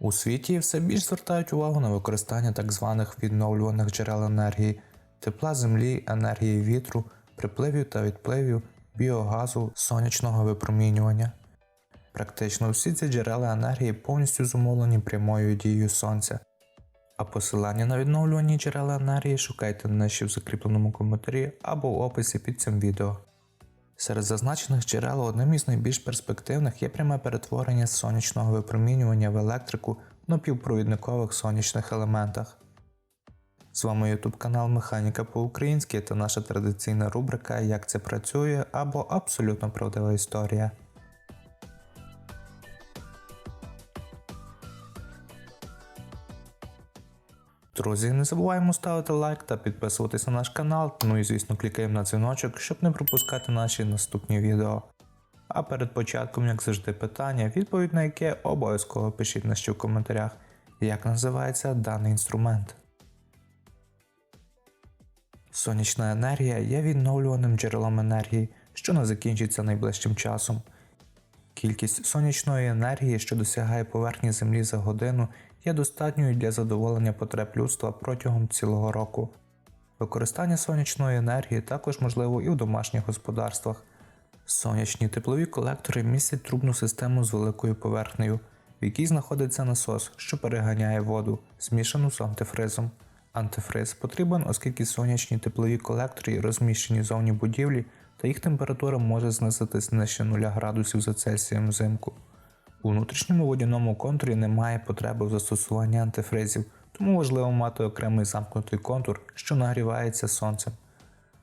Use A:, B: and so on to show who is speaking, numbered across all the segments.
A: У світі все більш звертають увагу на використання так званих відновлюваних джерел енергії, тепла землі, енергії вітру, припливів та відпливів, біогазу, сонячного випромінювання. Практично всі ці джерела енергії повністю зумовлені прямою дією сонця. А посилання на відновлювані джерела енергії шукайте нижче в закріпленому коментарі або в описі під цим відео. Серед зазначених джерел одним із найбільш перспективних є пряме перетворення сонячного випромінювання в електрику на напівпровідникових сонячних елементах. З вами YouTube канал Механіка по-українськи та наша традиційна рубрика Як це працює або абсолютно правдива історія. Друзі, не забуваємо ставити лайк та підписуватися на наш канал, ну і звісно клікаємо на дзвіночок, щоб не пропускати наші наступні відео. А перед початком, як завжди, питання, відповідь на яке обов'язково пишіть нижче в коментарях, як називається даний інструмент. Сонячна енергія є відновлюваним джерелом енергії, що не закінчиться найближчим часом. Кількість сонячної енергії, що досягає поверхні Землі за годину, є достатньою для задоволення потреб людства протягом цілого року. Використання сонячної енергії також можливо і в домашніх господарствах. Сонячні теплові колектори містять трубну систему з великою поверхнею, в якій знаходиться насос, що переганяє воду, змішану з антифризом. Антифриз потрібен, оскільки сонячні теплові колектори розміщені зовні будівлі, та їх температура може знизитись нижче 0 градусів за Цельсієм взимку. У внутрішньому водяному контурі немає потреби в застосуванні антифризів, тому важливо мати окремий замкнутий контур, що нагрівається сонцем.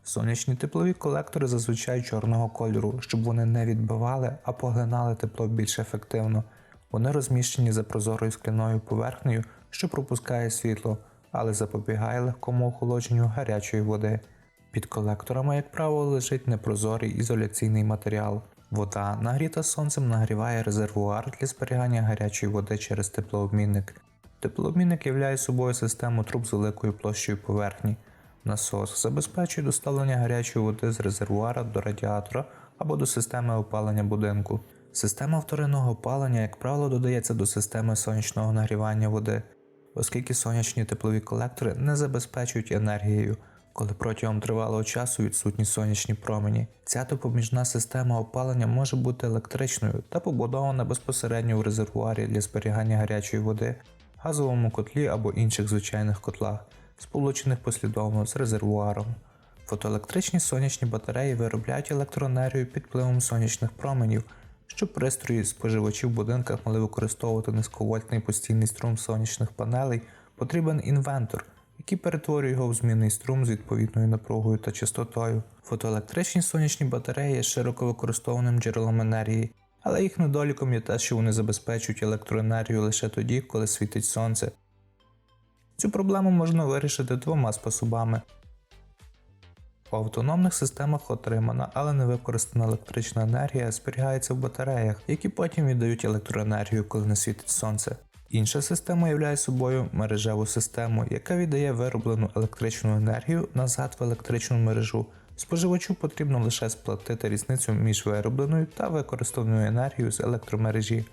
A: Сонячні теплові колектори зазвичай чорного кольору, щоб вони не відбивали, а поглинали тепло більш ефективно. Вони розміщені за прозорою скляною поверхнею, що пропускає світло, але запобігає легкому охолодженню гарячої води. Під колекторами, як правило, лежить непрозорий ізоляційний матеріал. Вода, нагріта сонцем, нагріває резервуар для зберігання гарячої води через теплообмінник. Теплообмінник являє собою систему труб з великою площею поверхні. Насос забезпечує доставлення гарячої води з резервуара до радіатора або до системи опалення будинку. Система вторинного опалення, як правило, додається до системи сонячного нагрівання води, оскільки сонячні теплові колектори не забезпечують енергією, коли протягом тривалого часу відсутні сонячні промені. Ця допоміжна система опалення може бути електричною та побудована безпосередньо в резервуарі для зберігання гарячої води, газовому котлі або інших звичайних котлах, сполучених послідовно з резервуаром. Фотоелектричні сонячні батареї виробляють електроенергію під впливом сонячних променів, щоб пристрої споживачів в будинках могли використовувати низьковольтний постійний струм сонячних панелей, потрібен інвентор, який перетворює його в змінний струм з відповідною напругою та частотою. Фотоелектричні сонячні батареї є широко використованим джерелом енергії, але їх недоліком є те, що вони забезпечують електроенергію лише тоді, коли світить сонце. Цю проблему можна вирішити двома способами. У автономних системах отримана, але не використана електрична енергія зберігається в батареях, які потім віддають електроенергію, коли не світить сонце. Інша система являє собою мережеву систему, яка віддає вироблену електричну енергію назад в електричну мережу. Споживачу потрібно лише сплатити різницю між виробленою та використаною енергією з електромережі.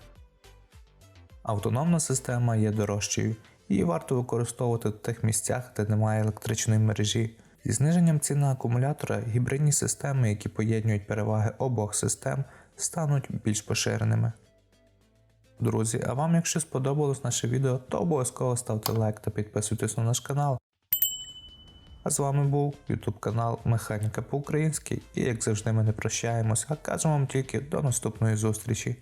A: Автономна система є дорожчою, її варто використовувати в тих місцях, де немає електричної мережі. Зі зниженням ціни акумулятора гібридні системи, які поєднують переваги обох систем, стануть більш поширеними. Друзі, а вам, якщо сподобалось наше відео, то обов'язково ставте лайк та підписуйтесь на наш канал. А з вами був YouTube канал Механіка по-українськи і як завжди ми не прощаємось, а кажемо вам тільки до наступної зустрічі.